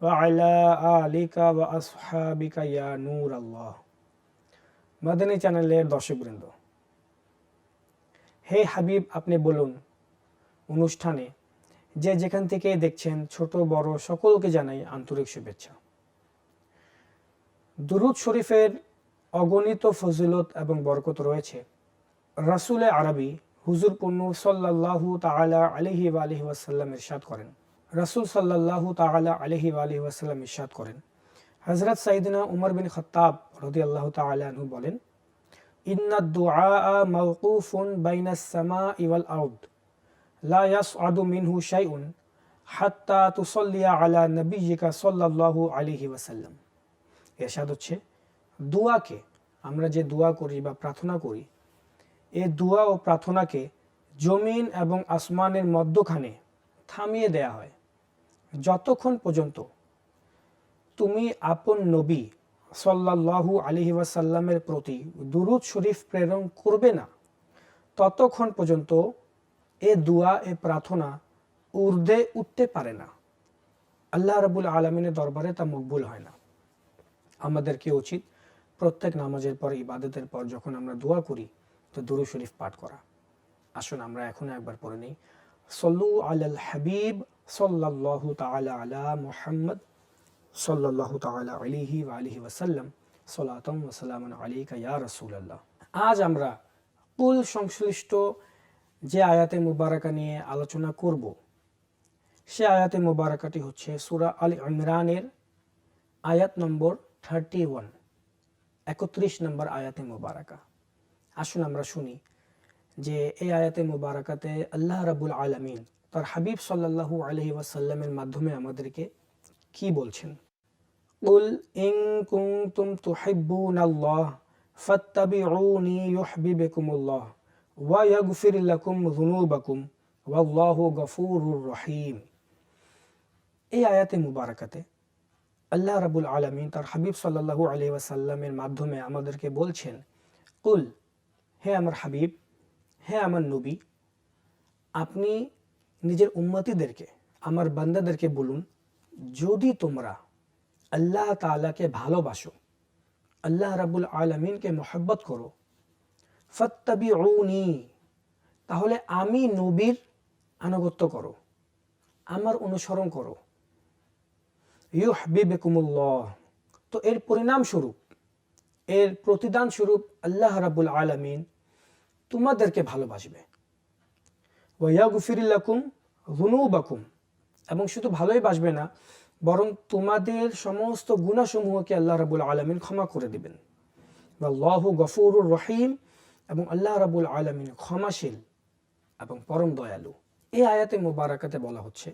وعلى آلك وأصحابك يا نور الله মাদানী চ্যানেলের দর্শকবৃন্দ হে হাবিব আপনি বলুন অনুষ্ঠানে যে যেখান থেকে দেখছেন ছোট বড় সকলকে জানাই আন্তরিক শুভেচ্ছা দুরুদ শরীফের অগণিত ফজিলত এবং বরকত রয়েছে রাসুলে আরবি হুজুর পণ্য সাল্লাহু তালা আলহি আলহি ওয়াসাল্লাম ইরশাদ করেন রাসুল সাল্লাহু তালা আলহি আলহি ওয়াসাল্লাম ইরশাদ করেন। হজরত সাইদিনা উমর বিন খত্তাব রদি আল্লাহ তালু বলেন ইন্না দুআ মাওকুফুন বাইনা সামা ইওয়াল আউদ লা ইয়াসআদু মিনহু শাইউন হাত্তা তুসাল্লিয়া আলা নবিয়িকা সাল্লাল্লাহু আলাইহি ওয়াসাল্লাম। এরশাদ হচ্ছে দোয়াকে আমরা যে দোয়া করি বা প্রার্থনা করি, এ দোয়া ও প্রার্থনাকে জমিন এবং আসমানের মধ্যখানে থামিয়ে দেয়া হয়। যতক্ষণ পর্যন্ত তুমি আপন নবী সাল্লাল্লাহু আলহি ওয়াসাল্লামের প্রতি দুরুদ শরীফ প্রেরণ করবে না, ততক্ষণ পর্যন্ত এ দুয়া, এ প্রার্থনা উর্দে উঠতে পারে না। আল্লাহ রবুল আলমিনের দরবারে তা মকবুল হয় না। আমাদেরকে উচিত প্রত্যেক নামাজের পর, ইবাদতের পর যখন আমরা দোয়া করি, তো দুরু শরীফ পাঠ করা। আসুন আমরা এখন একবার পড়ে নিই। সল্লু আল হাবিব সাল্লাল্লাহু তাআলা আলা মুহাম্মদ সাল্লাল্লাহু তাআলা আলাইহি ওয়া আলিহি ওয়াসাল্লাম। সালাতাম ওয়া সালামান আলাইকা ইয়া রাসূলুল্লাহ। আজ আমরা কুল সংশ্লিষ্ট যে আয়াতে মুবারাকা নিয়ে আলোচনা করব, সে আয়াতে মুবারাকাটি হচ্ছে সুরা আল ইমরানের আয়াত নম্বর থার্টি ওয়ান, একত্রিশ নম্বর আয়াতে মুবারাকা। আসুন আমরা শুনি যে এই আয়াতে মুবারাকাতে আল্লাহ রাবুল আলমিন তার হাবিব সাল্লাল্লাহু আলহি ওয়াসাল্লামের মাধ্যমে আমাদেরকে কি বলছেন قل إن كنتم تحبون الله فاتبعوني يحببكم الله ويغفر لكم ذنوبكم والله غفور رحيم এই আয়াতে মুবারাকাতে আল্লাহ রাবুল আলমিন তার হাবিব সাল্লাহু আলি ওয়াসাল্লামের মাধ্যমে আমাদেরকে বলছেন কুল হে আমার হাবিব হে আমার নবী আপনি নিজের উম্মতিদেরকে, আমার বান্দাদেরকে বলুন, যদি তোমরা আল্লাহ তালাকে ভালোবাসো, আল্লাহ রাবুল আলমিনকে মোহাব্বত করো ফত্তাবি তাহলে আমি নবীর আনুগত্য করো, আমার অনুসরণ করো। ইউহবিবেকুমুল্লাহ, তো এর পরিণাম স্বরূপ, এর প্রতিদান স্বরূপ আল্লাহ রাবুল আলমিন তোমাদেরকে ভালোবাসবে। ওয়া ওয়াগুফিরিল্লাকুম গুনুবাকুম এবং শুধু ভালোই বাসবে না, বরং তোমাদের সমস্ত গুণাসমূহকে আল্লাহ রাবুল আলমিন ক্ষমা করে দিবেন। আল্লাহ গফুরুর রহিম এবং আল্লাহ রাবুল আলমিন ক্ষমাশীল এবং পরম দয়ালু। এই আয়াতে মোবারাকাতে বলা হচ্ছে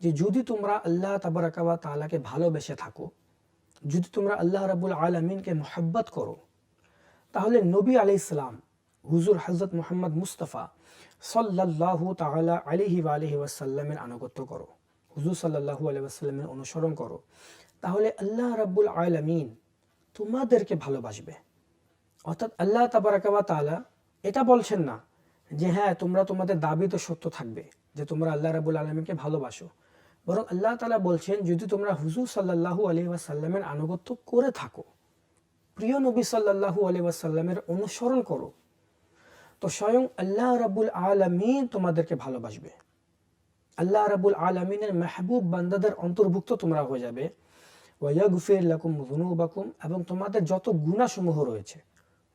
যে, যদি তোমরা আল্লাহ তাবারাকাবা তালাকে ভালোবেসে থাকো, যদি তোমরা আল্লাহ রাবুল আলমিনকে মোহাব্বত করো, তাহলে নবী আলি ইসলাম হুজুর হজরত মোহাম্মদ মুস্তফা সাল্লাহু তালা আলিহি আলহি ওয়াসাল্লামের আনুগত্য করো। হুজুর সাল্লাহু আলি ওয়াসাল্লামের অনুসরণ করো। তাহলে আল্লাহ রাব্বুল আলমিন তোমাদেরকে ভালোবাসবে। অর্থাৎ আল্লাহ তাবারাকাবা তালা এটা বলছেন না যে হ্যাঁ তোমরা তোমাদের দাবি তো সত্য থাকবে যে তোমরা আল্লাহ রাবুল আলমীকে ভালোবাসো। বরং আল্লাহ তালা বলছেন, যদি তোমরা হুজুর সাল্লাহু আলি ওয়াসাল্লামের আনুগত্য করে থাকো, প্রিয় নবী সাল্লাহু আলি ওয়াসাল্লামের অনুসরণ করো তো স্বয়ং আল্লাহ রাবুল আলমিন তোমাদেরকে ভালোবাসবে। আল্লাহ রাবুল আলমিনের মেহবুব বান্দাদের অন্তর্ভুক্ত তোমরা হয়ে যাবে। ওয়াগুফির লাকুম জুনুবাকুম এবং তোমাদের যত গুণাসমূহ রয়েছে,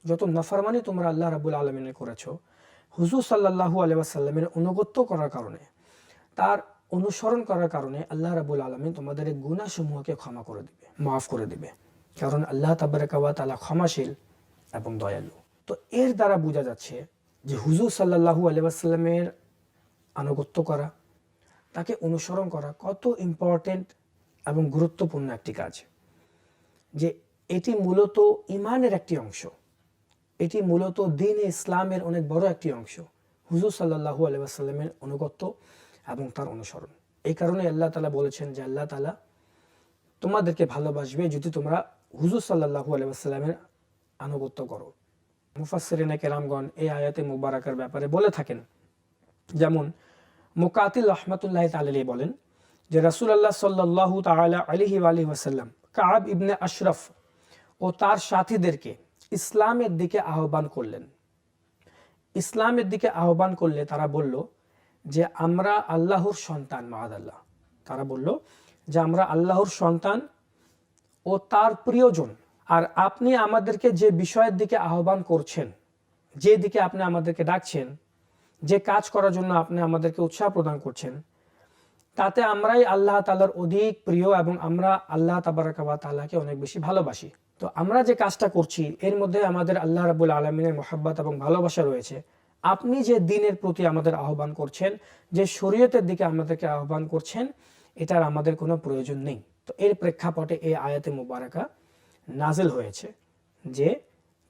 যত নফরমানি তোমরা আল্লাহ রাবুল আলমিনের করেছ, হুজুর সাল্লাহু আলিয়াসাল্লামের অনুগত্য করার কারণে, তার অনুসরণ করার কারণে আল্লাহ রাবুল আলমিন তোমাদের এই গুণাসমূহকে ক্ষমা করে দিবে, মাফ করে দিবে। কারণ আল্লাহ তাবারকাওয়া তালা ক্ষমাশীল এবং দয়ালু। তো এর দ্বারা বোঝা যাচ্ছে যে হুজুর সাল্লাহু আলিয়াসাল্লামের আনুগত্য করা, তাকে অনুসরণ করা কত ইম্পর্টেন্ট এবং গুরুত্বপূর্ণ একটি কাজ। যে এটি মূলত ইমানের একটি অংশ, এটি মূলত দিন ইসলামের অনেক বড় একটি অংশ, হুজুর সাল্লাহু আলাইসাল্লামের অনুগত্য এবং তার অনুসরণ। এই কারণে আল্লাহ তালা বলেছেন যে আল্লাহ তালা তোমাদেরকে ভালোবাসবে যদি তোমরা হুজুর সাল্লাহু আলাইসাল্লামের আনুগত্য করো। মুফাসরিনা কেরামগণ এই আয়াতে মুবারাকার ব্যাপারে বলে থাকেন। যেমন, মোকাতিল রহমতুল্লাহ তালি বলেন যে রাসুল আল্লাহ সাল্লাহ তালা আলিহি আলি ওয়াসাল্লাম কাব ইবনে আশরফ ও তার সাথীদেরকে ইসলামের দিকে আহ্বান করলেন। ইসলামের দিকে আহ্বান করলে তারা বলল যে, আমরা আল্লাহর সন্তান মাহাদ আল্লাহ তারা বলল যে, আমরা আল্লাহর সন্তান ও তার প্রিয়জন। আর আপনি আমাদেরকে যে বিষয়ের দিকে আহ্বান করছেন, যে দিকে আপনি আমাদেরকে ডাকছেন, যে কাজ করার জন্য আপনি আমাদেরকে উৎসাহ প্রদান করছেন, তাতে আমরাই আল্লাহ তালার অধিক প্রিয় এবং আমরা আল্লাহ তাবারাকাবা তাল্লাহকে অনেক বেশি ভালোবাসি। তো আমরা যে কাজটা করছি, এর মধ্যে আমাদের আল্লাহ রাবুল আলমিনের মোহাব্বত এবং ভালোবাসা রয়েছে। আপনি যে দিনের প্রতি আমাদের আহ্বান করছেন, যে শরীয়তের দিকে আমাদেরকে আহ্বান করছেন, এটার আমাদের কোনো প্রয়োজন নেই। তো এর প্রেক্ষাপটে এই আয়াতে মুবারাকা নাজেল হয়েছে যে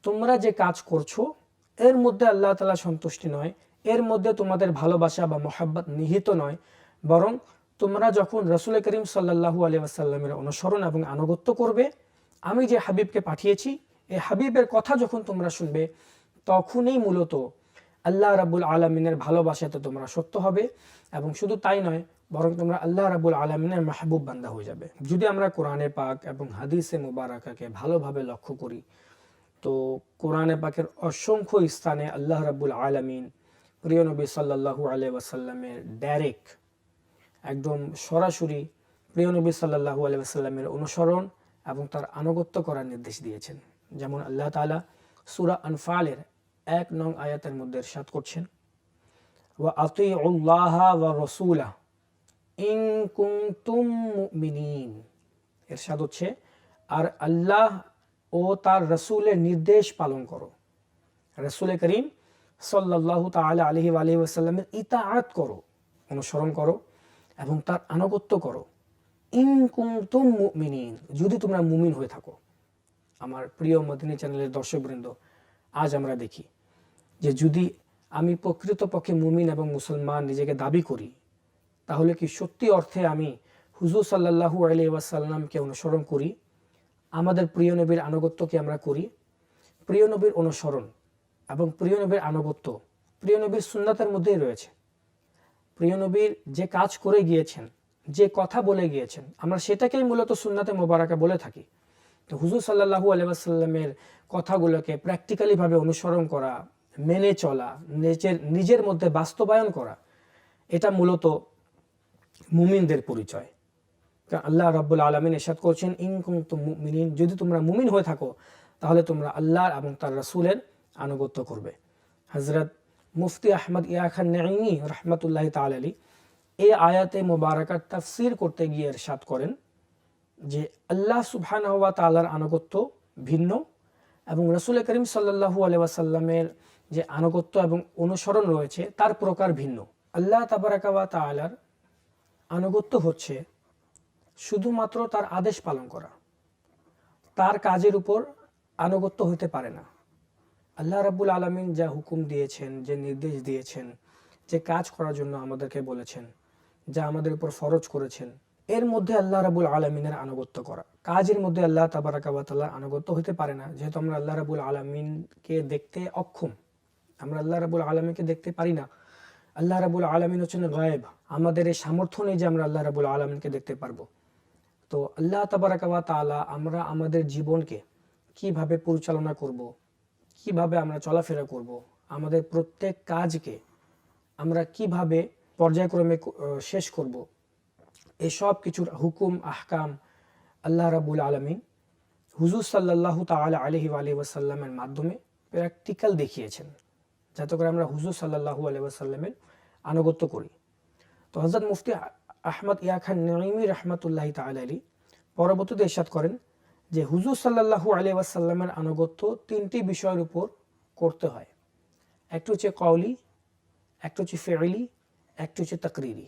তোমরা যে কাজ করছ, এর মধ্যে আল্লাহ তালা সন্তুষ্টি নয়, এর মধ্যে তোমাদের ভালোবাসা বা মোহাব্বত নিহিত নয়, বরং তোমরা যখন রসুল করিম সাল্লাহু আলী আসাল্লামের অনুসরণ এবং আনুগত্য করবে, আমি যে হাবিবকে পাঠিয়েছি, এই হাবিবের কথা যখন তোমরা শুনবে, তখনই মূলত আল্লাহ রাবুল আলমিনের ভালোবাসাতে তোমরা সত্য হবে এবং শুধু তাই নয় বরং তোমরা আল্লাহ রাবুল আলমিনের মাহবুব বান্দা হয়ে যাবে। যদি আমরা কোরআনে পাক এবং হাদিসে মুবারাকাকে ভালোভাবে লক্ষ্য করি, তো কোরআনে পাকের অসংখ্য স্থানে আল্লাহ রাবুল আলমিন, প্রিয় নবী সাল্লাহু ওয়াসাল্লামের ডাইরেক্ট একদম সরাসরি প্রিয় নবী সাল্লাহু ওয়াসাল্লামের অনুসরণ এবং তার আনুগত্য করার নির্দেশ দিয়েছেন। যেমন আল্লাহ তালা সুরা আনফালের এক নং আয়াতের মধ্যে এরশাদ করছেন, ওয়া আতি উল্লাহ ওয়া রসুলা মুমিনিন। এরশাদ হচ্ছে, আর আল্লাহ ও তার রসুলের নির্দেশ পালন করো। রসুল করিম সাল্লাহ তালা আলহি আলহি ইতাআত করো, অনুসরণ করো এবং তার আনুগত্য করো। ইন কুনতুম মুমিনিন, যদি তোমরা মুমিন হয়ে থাকো। আমার প্রিয় মদিনী চ্যানেলের দর্শকবৃন্দ, আজ আমরা দেখি যে যদি আমি প্রকৃতপক্ষে মুমিন এবং মুসলমান নিজেকে দাবি করি তাহলে কি সত্যি অর্থে আমি হুজুর সাল্লাহু আলি ওয়াসাল্লামকে অনুসরণ করি? আমাদের প্রিয় নবীর আনুগত্যকে আমরা করি? প্রিয় নবীর অনুসরণ এবং প্রিয় নবীর আনুগত্য প্রিয় নবীর সুন্নাতের মধ্যেই রয়েছে। প্রিয় নবীর যে কাজ করে গিয়েছেন, যে কথা বলে গিয়েছেন, আমরা সেটাকেই মূলত সুন্নাতে মোবারকা বলে থাকি। তো হুজুর সাল্লাহু আলাইসাল্লামের কথাগুলোকে প্র্যাকটিক্যালিভাবে অনুসরণ করা, মেনে চলা, নিজের নিজের মধ্যে বাস্তবায়ন করা, এটা মূলত মুমিনদের পরিচয়। আল্লাহ রাব্বুল আলমিন এরশাদ করছেন ইনকুম মুমিনিন যদি তোমরা মুমিন হয়ে থাকো, তাহলে তোমরা আল্লাহ এবং তার রাসূলের আনুগত্য করবে। হজরত মুফতি আহমদ ইয়া খান নাইমি রহমতুল্লাহ তালি এই আয়াতে মোবারকার তাফসির করতে গিয়ে এরশাদ করেন যে আল্লাহ সুবহান হওয়া তালার আনুগত্য ভিন্ন এবং রসুল করিম সাল্লাহু আলাইসাল্লামের যে আনুগত্য এবং অনুসরণ রয়েছে, তার প্রকার ভিন্ন। আল্লাহ তাবারাকাওয়া তালার আনুগত্য হচ্ছে শুধুমাত্র তার আদেশ পালন করা। তার কাজের উপর আনুগত্য হতে পারে না। আল্লাহ রাবুল আলমিন যা হুকুম দিয়েছেন, যে নির্দেশ দিয়েছেন, যে কাজ করার জন্য আমাদেরকে বলেছেন, যা আমাদের উপর ফরজ করেছেন, এর মধ্যে আল্লাহ রাবুল আলমিনের আনুগত্য করা। কাজের মধ্যে আল্লাহ তাবারাকাবাতাল্লাহ আনুগত্য হতে পারে না, যেহেতু আমরা আল্লাহ রাবুল আলমিনকে দেখতে অক্ষম। আমরা আল্লাহ রাবুল আলমিনকে দেখতে পারি না। আল্লাহ রাবুল আলমিন হচ্ছেন গায়েব আমাদের এই সামর্থ্য নেই যে আমরা আল্লাহ রাবুল আলমিনকে দেখতে পারব তো আল্লাহ তাবারাকাবা তালা আমরা আমাদের জীবনকে কীভাবে পরিচালনা করব। কীভাবে আমরা চলাফেরা করব। আমাদের প্রত্যেক কাজকে আমরা কীভাবে পর্যায়ক্রমে শেষ করব। এসব কিছুর হুকুম, আহকাম আল্লাহ রাবুল আলমিন হুজুর সাল্লাহ তাল আলহি আলি ওয়াসাল্লামের মাধ্যমে প্র্যাকটিক্যাল দেখিয়েছেন যাতে করে আমরা হুজুর সাল্লাহু আলি ওয়াসাল্লামের আনুগত্য করি। তো হজরত মুফতি আহমদ ইয়া খান নঈমি রহমতুল্লাহ তাল পরবর্তীতে ইরশাদ করেন যে হুজুর সাল্লাহু আলি ওয়াসাল্লামের আনুগত্য তিনটি বিষয়ের উপর করতে হয়। একটু হচ্ছে কওলি, একটু হচ্ছে ফেরিলি একটু হচ্ছে তকরিরি।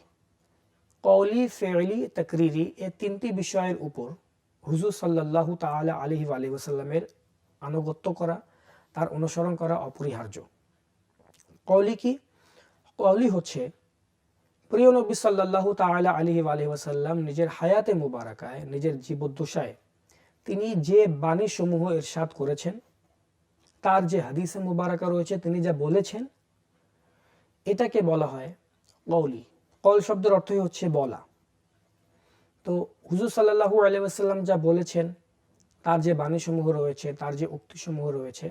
কৌলি ফেলি তকরিরি এ তিনটি বিষয়ের উপর হুজুর সাল্লাহ তালা আলহি আলি ওসাল্লামের আনুগত্য করা, তার অনুসরণ করা অপরিহার্য। কৌলি কি? কৌলি হচ্ছে প্রিয় নবী সাল্লাহ তালা আলহি আলহি ওসাল্লাম নিজের হায়াতে মুবারাকায়, নিজের জীবদ্দশায় তিনি যে বাণী সমূহ এরশাদ করেছেন, তার যে হাদিসে মুবারাকা রয়েছে, তিনি যা বলেছেন, এটাকে বলা হয় কৌলি কল শব্দের অর্থই হচ্ছে বলা। তো হুজুর সাল্লাহু আলিয়াল্লাম যা বলেছেন, তার যে বাণীসমূহ রয়েছে, তার যে উক্তিসমূহ রয়েছে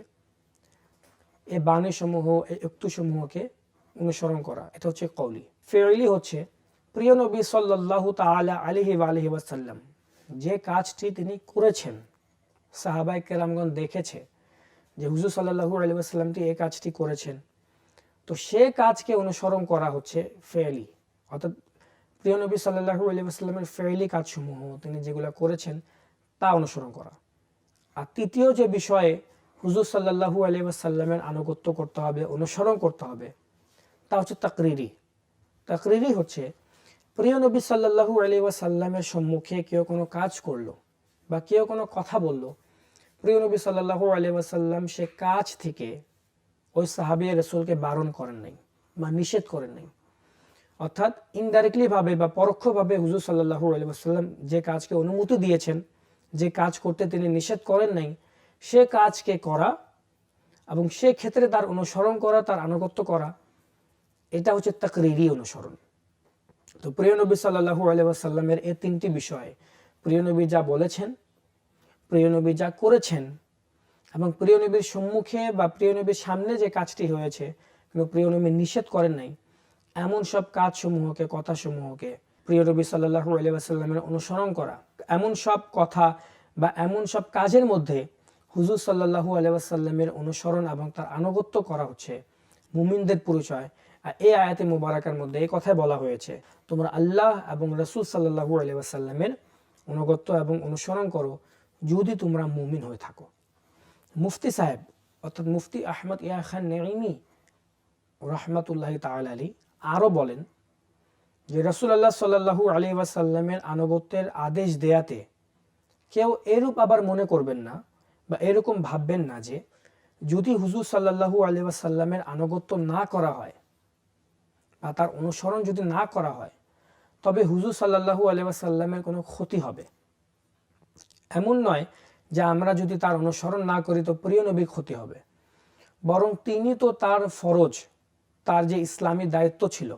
এই বাণীসমূহ এই উক্তিসমূহকে অনুসরণ করা। এটা হচ্ছে কৌলি ফেরলি হচ্ছে, প্রিয় নবী সাল্লাহ তালা আলিহি আলহি ওয়াসাল্লাম, যে কাজটি তিনি করেছেন সাহাবাই কেরামগণ দেখেছে যে হুজুর সাল্লাহু আলি আসাল্লামটি এই কাজটি করেছেন। তো সে কাজকে অনুসরণ করা হচ্ছে ফেয়ালি অর্থাৎ প্রিয় নবী সাল্লাহু আলি আসলামের ফেয়ালি কাজসমূহ তিনি যেগুলো করেছেন, তা অনুসরণ করা। আর তৃতীয় যে বিষয়ে হুজুর সাল্লাহু আলি আসাল্লামের আনুগত্য করতে হবে, অনুসরণ করতে হবে। তা হচ্ছে তাকরিরি। তাকরিরি হচ্ছে, প্রিয় নবী সাল্লাহু আলি ওয়াসাল্লামের সম্মুখে কেউ কোনো কাজ করল বা কেউ কোনো কথা বলল, প্রিয় নবী সাল্লাহু আলি ওয়াসাল্লাম সে কাজ থেকে ওই সাহাবি রসুলকে বারণ করেন নাই বা নিষেধ করেন নাই। অর্থাৎ ইনডাইরেক্টলিভাবে বা পরোক্ষভাবে হুজুর সাল্লাহু আলি ওয়াসাল্লাম যে কাজকে অনুমতি দিয়েছেন, যে কাজ করতে তিনি নিষেধ করেন নাই সে কাজকে করা এবং সে ক্ষেত্রে তার অনুসরণ করা, তার আনুগত্য করা, এটা হচ্ছে তাকরিরি অনুসরণ। তো প্রিয় নবী সাল্লাহু আলহামের এই তিনটি বিষয়, প্রিয় নবী যা বলেছেন, প্রিয় নবী যা করেছেন এবং প্রিয় নবীর সম্মুখে বা প্রিয় নবীর সামনে যে কাজটি হয়েছে, কিন্তু প্রিয় নবী নিষেধ করেন নাই, এমন সব কাজসমূহকে, কথাসমূহকে প্রিয় নবী সাল্লাহু আলিয়াস্লামের অনুসরণ করা, এমন সব কথা বা এমন সব কাজের মধ্যে হুজুর সাল্লাহু আলিয়াস্লামের অনুসরণ এবং তার আনুগত্য করা হচ্ছে। মুমিনদের পরিচয়। আর এই আয়াতে মুবারাকার মধ্যে এই কথাই বলা হয়েছে, তোমরা আল্লাহ এবং রসুল সাল্লাহু আলি আসাল্লামের অনুগত্য এবং অনুসরণ করো যদি তোমরা মুমিন হয়ে থাকো। মুফতি সাহেব, অর্থাৎ মুফতি আহমদ ইয়া খান নেইমি রহমতুল্লাহ তাল আলী আরও বলেন যে রসুল আল্লাহ সাল্লাহু আলী ওয়াসাল্লামের আনুগত্যের আদেশ দেয়াতে কেউ এরূপ আবার মনে করবেন না বা এরকম ভাববেন না যে, যদি হুজুর সাল্লাহু আলী ওয়াসাল্লামের আনুগত্য না করা হয় বা তার অনুসরণ যদি না করা হয়, তবে হুজুর সাল্লাহু আলিয়াসাল্লামের কোনো ক্ষতি হবে। এমন নয় যে আমরা যদি তার অনুসরণ না করি তো প্রিয় নবীর ক্ষতি হবে। বরং তিনি তো তার ফরজ, তার যে ইসলামী দায়িত্ব ছিল,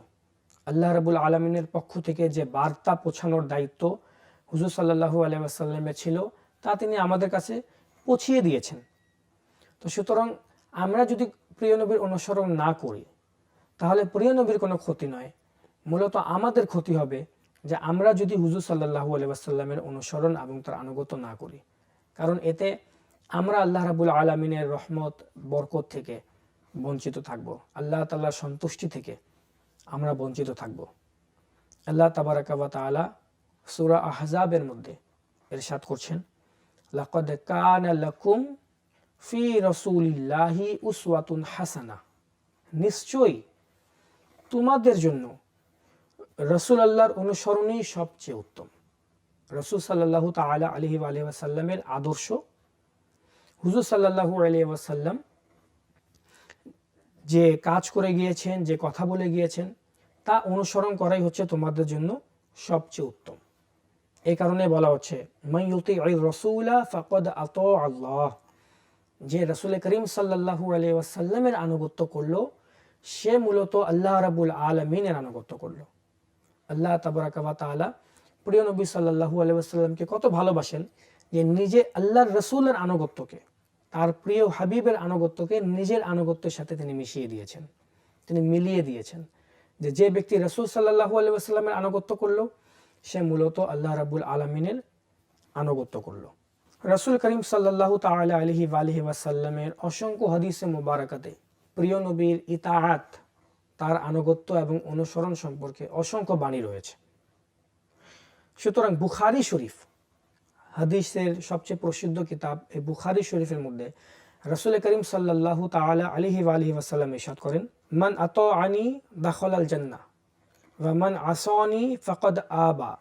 আল্লাহ রাবুল আলমিনের পক্ষ থেকে যে বার্তা পৌঁছানোর দায়িত্ব হুজুর সাল্লাহু আলিয়াসাল্লামের ছিল, তা তিনি আমাদের কাছে পৌঁছিয়ে দিয়েছেন। তো সুতরাং আমরা যদি প্রিয় নবীর অনুসরণ না করি, তাহলে প্রিয় নবীর কোনো ক্ষতি নয়। মূলত আমাদের ক্ষতি হবে যে আমরা যদি হুজুর সাল্লাহু আলিয়াসাল্লামের অনুসরণ এবং তার আনুগত না করি। কারণ এতে আমরা আল্লাহ রাবুল আলমিনের রহমত, বরকত থেকে বঞ্চিত থাকব। আল্লাহ তাল্লাহর সন্তুষ্টি থেকে আমরা বঞ্চিত থাকব। আল্লাহ তাবারাকাবা তালা সুরা আহজাবের মধ্যে এরশাদ করছেন। লাকদ কান লাকুম ফি রসুলিল্লাহি উসওয়াতুন হাসানা। নিশ্চয়ই তোমাদের জন্য রসুল আল্লাহর অনুসরণই সবচেয়ে উত্তম। রসুল সাল্লাহ তালা আলহি আলহাসাল্লামের আদর্শ। হুজুর সাল্লাহু আলহাসাল্লাম যে কাজ করে গিয়েছেন, যে কথা বলে গিয়েছেন, তা অনুসরণ করাই হচ্ছে তোমাদের জন্য সবচেয়ে উত্তম। এই কারণে বলা হচ্ছে যে রসুল করিম সাল্লাহু আলহাসাল্লামের আনুগত্য করল, সে মূলত আল্লাহ রাবুল আলমিনের আনুগত্য করল। আল্লাহ তাবরাকাবা তালা প্রিয় নবী সাল্লাহু আলাইসাল্লামকে কত ভালোবাসেন যে নিজে আল্লাহর রসুলের আনুগত্যকে, তার প্রিয় হাবিবের আনুগত্যকে নিজের আনুগত্যের সাথে তিনি মিশিয়ে দিয়েছেন। তিনি মিলিয়ে দিয়েছেন যে যে ব্যক্তি রসুল সাল্লাহু আলাইসাল্লামের আনুগত্য করল সে মূলত আল্লাহ রাবুল আলমিনের আনুগত্য করল। রসুল করিম সাল্লাহ তালা আলহি আলহি ওয়াসাল্লামের অসংখ্য হাদিসে মুবারকাতে প্রিয় নবীর ইতাহাত তার আনুগত্য এবং অনুসরণ সম্পর্কে অসংখ্য বাণী রয়েছে। সুতরাং বুখারি শরীফ হাদিসের সবচেয়ে প্রসিদ্ধ কিতাব এই বুখারি শরীফের মধ্যে রসুল করিম সাল্লাহ তালা আলিহি আলহি ওয়াসাল্লাম ইসাদ করেন, মান আত আনি দাখল আল জান্না রমান আসনি ফকদ আবা।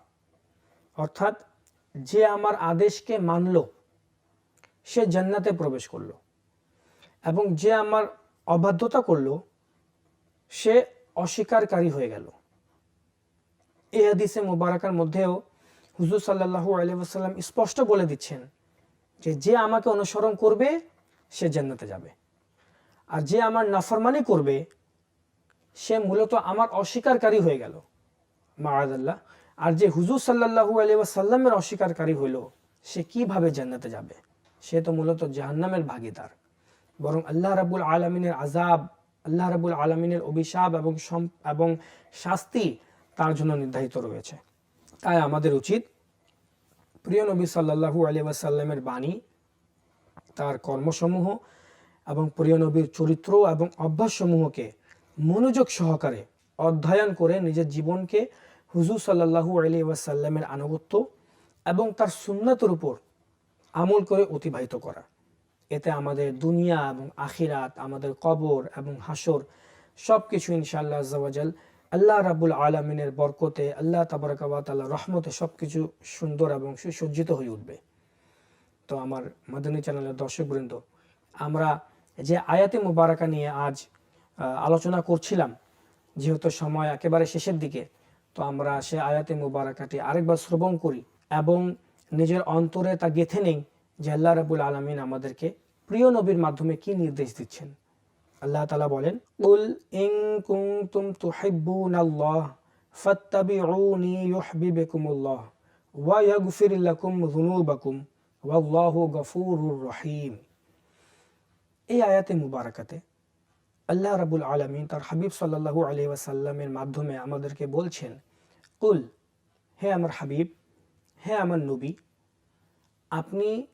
অর্থাৎ যে আমার আদেশকে মানল, সে জান্নাতে প্রবেশ করল। এবং যে আমার অবাধ্যতা করল, সে অস্বীকারী হয়ে গেল। এ হাদিসে মুবারাকার মধ্যেও হুজুর সাল্লাহু আলিয়াল্লাম স্পষ্ট বলে দিচ্ছেন যে যে আমাকে অনুসরণ করবে, সে জান্নাতে যাবে। আর যে আমার নাফরমানি করবে সে মূলত আমার অস্বীকারী হয়ে গেল। মারাদাল্লাহ, আর যে হুজুর সাল্লাহু আলিয়াল্লামের অস্বীকারী হইল সে কীভাবে জান্নাতে যাবে? সে তো মূলত জাহান্নামের ভাগিদার। বরং আল্লাহ রাবুল আলমিনের আজাব আল্লাহ রাবুল আলমিনের অভিশাপ এবং এবং শাস্তি তার জন্য নির্ধারিত রয়েছে। তাই আমাদের উচিত, প্রিয় নবী সাল্লাহু আলী ওয়াসাল্লামের বাণী, তার কর্মসমূহ এবং প্রিয় নবীর চরিত্র এবং অভ্যাসসমূহকে মনোযোগ সহকারে অধ্যয়ন করে নিজের জীবনকে হুজুর সাল্লাহু আলী ওয়াসাল্লামের আনুগত্য এবং তার সুন্নাতের উপর আমল করে অতিবাহিত করা। এতে আমাদের দুনিয়া এবং আখিরাত, আমাদের কবর এবং হাসর সব কিছু ইনশাআল্লাহ আজ্জাওয়াজাল আল্লাহ রাবুল আলমিনের বরকতে আল্লাহ তাবরকাবাতাল্লাহ রহমতে সব কিছু সুন্দর এবং সুসজ্জিত হয়ে উঠবে। তো আমার মাদানী চ্যানেলের দর্শকবৃন্দ, আমরা যে আয়াতে মুবারাকা নিয়ে আজ আলোচনা করছিলাম, যেহেতু সময় একেবারে শেষের দিকে, তো আমরা সে আয়াতে মুবারাকাটি আরেকবার শ্রবণ করি এবং নিজের অন্তরে তা গেথে নেই যে আল্লাহ রাবুল আলমিন আমাদেরকে প্রিয় নবীর মাধ্যমে কি নির্দেশ দিচ্ছেন। আল্লাহ তালা বলেন, উল ইন কুনতুম তুহিব্বুনাল্লাহ ফাত্তাবিউনি ইউহিব্বুকুমুল্লাহ, ওয়া ইয়াগফির লাকুম যুনুবাকুম, ওয়াল্লাহু গফুরুর রহিম। এই আয়াতে মুবারাকাতে আল্লাহ রাবুল আলমিন তার হাবিব সাল্লাল্লাহু আলাইহি ওয়াসাল্লামের মাধ্যমে আমাদেরকে বলছেন, কুল, হে আমার হাবিব, হে আমার নবী, আপনি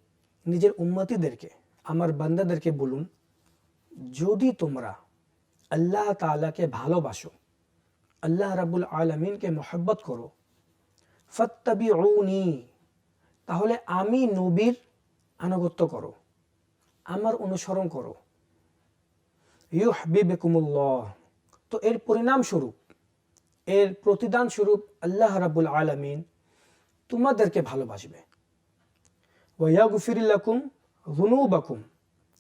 নিজের উম্মতিদেরকে, আমার বান্দাদেরকে বলুন, যদি তোমরা আল্লাহ তাআলাকে ভালোবাসো, আল্লাহ রাবুল আলমিনকে মোহব্বত করো ফত্তাবি ফত্তাবিউনি, তাহলে আমি নবীর আনুগত্য করো, আমার অনুসরণ করো। ইউহবিবেকুমুল্লাহ। তো এর পরিণাম স্বরূপ, এর প্রতিদান স্বরূপ আল্লাহ রাবুল আলমিন তোমাদেরকে ভালোবাসবে। ওয়া ওয়াগুফিরিল্লাকুম জুনুবাকুম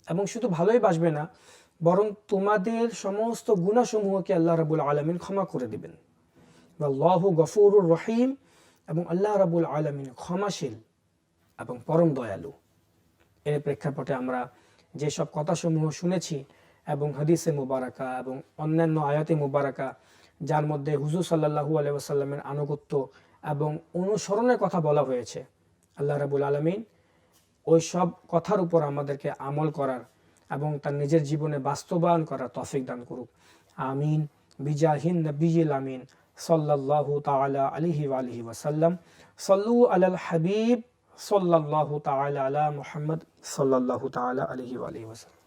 এবং শুধু ভালোই বাসবে না, বরং তোমাদের সমস্ত গুণাসমূহকে আল্লাহ রাবুল আলমিন ক্ষমা করে দিবেন। আল্লাহ গফুরুর রহিম এবং আল্লাহ রাবুল আলমিন ক্ষমাশীল এবং পরম দয়ালু। এর প্রেক্ষাপটে আমরা যেসব কথাসমূহ শুনেছি এবং হাদিসে মুবারাকা এবং অন্যান্য আয়াতে মুবারাকা, যার মধ্যে হুজুর সাল্লাহু আলাইসাল্লামের আনুগত্য এবং অনুসরণের কথা বলা হয়েছে। আল্লাহ রাবুল আলমিন ওই সব কথার উপর আমাদেরকে আমল করার এবং তার নিজের জীবনে বাস্তবায়ন করার তফিক দান করুক। আমিন। বিজাহিন নবীল আমিন। সাল্লাল্লাহু তাআলা আলাইহি ওয়া আলিহি ওয়াসাল্লাম। সাল্লু আলাল হাবিব সাল্লাল্লাহু তাআলা আলা মুহাম্মদ সাল্লাল্লাহু তাআলা আলাইহি ওয়া আলিহি ওয়াসাল্লাম।